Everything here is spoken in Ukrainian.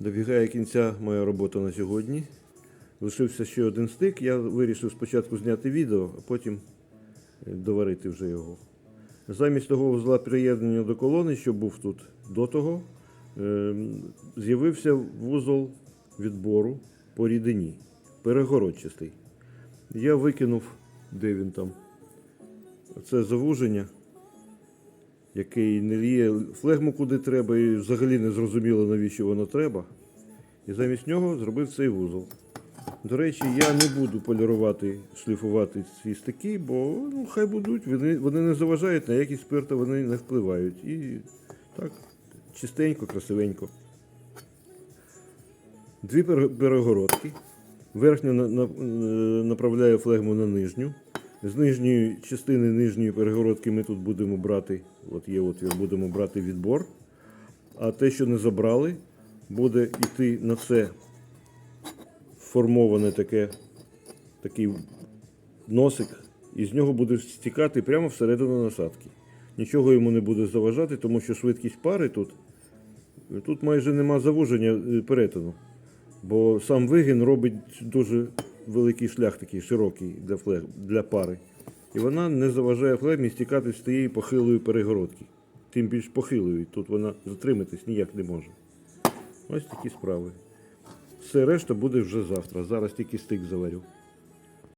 Добігає кінця моя робота на сьогодні. Лишився ще один стик. Я вирішив спочатку зняти відео, а потім е, доварити вже його. Замість того вузла приєднання до колони, що був тут до того, е, з'явився вузол відбору по рідині, перегородчастий. Я викинув, де він там, це завуження, який не ліє флегму куди треба, і взагалі не зрозуміло, навіщо воно треба. І замість нього зробив цей вузол. До речі, я не буду полірувати, шліфувати ці стики, бо ну, хай будуть, вони, вони не заважають, на якість спирта вони не впливають. І так, чистенько, красивенько. Дві перегородки. Верхню е, направляю флегму на нижню. З нижньої частини нижньої перегородки ми тут будемо брати, от є отвір, будемо брати відбор. А те, що не забрали, буде йти на це формоване таке, такий носик, і з нього буде стікати прямо всередину насадки. Нічого йому не буде заважати, тому що швидкість пари тут, тут майже нема завуження е, перетину. Бо сам вигін робить дуже великий шлях, такий широкий для, флег, для пари. І вона не заважає флегмі стікати з тієї похилої перегородки. Тим більш похилою. Тут вона затриматись ніяк не може. Ось такі справи. Все решта буде вже завтра. Зараз тільки стик заварю.